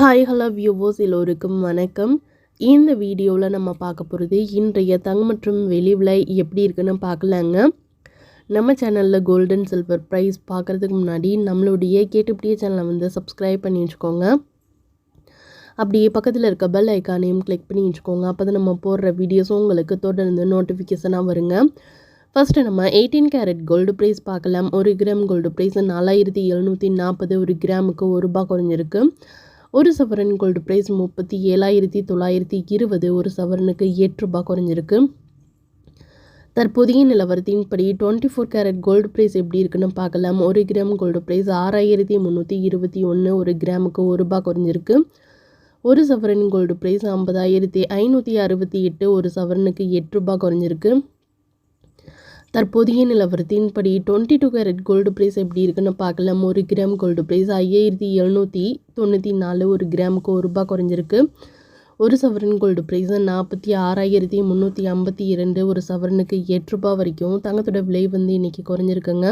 Hi hello வியூவோஸ் எல்லோருக்கும் வணக்கம். இந்த வீடியோவில் நம்ம பார்க்க போகிறது இன்றைய தங்கம் மற்றும் வெளி விலை எப்படி இருக்குன்னு பார்க்கலாங்க. நம்ம சேனலில் கோல்டன் சில்வர் ப்ரைஸ் பார்க்குறதுக்கு முன்னாடி நம்மளுடைய கேட்டுப்படியே சேனலை வந்து சப்ஸ்கிரைப் பண்ணி வச்சுக்கோங்க. அப்படியே பக்கத்தில் இருக்க பெல் ஐக்கானையும் கிளிக் பண்ணி வச்சுக்கோங்க. அப்போ தான் நம்ம போடுற வீடியோஸும் உங்களுக்கு தொடர்ந்து நோட்டிஃபிகேஷனாக வருங்க. ஃபஸ்ட்டு நம்ம எயிட்டீன் கேரட் கோல்டு ப்ரைஸ் பார்க்கலாம். ஒரு கிராம் கோல்டு ப்ரைஸ் நாலாயிரத்தி எழுநூற்றி நாற்பது ஒரு கிராமுக்கு ஒரு ரூபா குறைஞ்சிருக்கு. ஒரு சவரன் கோல்டு ப்ரைஸ் முப்பத்தி ஏழாயிரத்தி தொள்ளாயிரத்தி இருபது ஒரு சவரனுக்கு எட்டு ரூபாய் குறைஞ்சிருக்கு. தற்போதைய நிலவரத்தின்படி twenty four carat gold price எப்படி இருக்குன்னு பார்க்கலாம். ஒரு கிராம் கோல்டு ப்ரைஸ் ஆறாயிரத்தி முந்நூற்றி இருபத்தி ஒன்று ஒரு கிராமுக்கு ஒரு ரூபாய் குறைஞ்சிருக்கு. ஒரு சவரன் கோல்டு ப்ரைஸ் ஐம்பதாயிரத்தி ஐநூற்றி அறுபத்தி எட்டு ஒரு சவரனுக்கு எட்டு ரூபாய் குறைஞ்சிருக்கு. தற்போதைய நிலவரத்தின்படி twenty two carat gold price எப்படி இருக்குன்னு பார்க்கலாம். ஒரு கிராம் கோல்டு ப்ரைஸ் ஐயாயிரத்தி எழுநூற்றி தொண்ணூற்றி நாலு ஒரு கிராமுக்கு ஒரு ரூபாய் குறைஞ்சிருக்கு. ஒரு சவரன் கோல்டு ப்ரைஸ் நாற்பத்தி ஆறாயிரத்தி முந்நூற்றி ஐம்பத்தி இரண்டு ஒரு சவரனுக்கு எட்டு ரூபாய் வரைக்கும் தங்கத்தோட விலை வந்து இன்றைக்கி குறைஞ்சிருக்குங்க.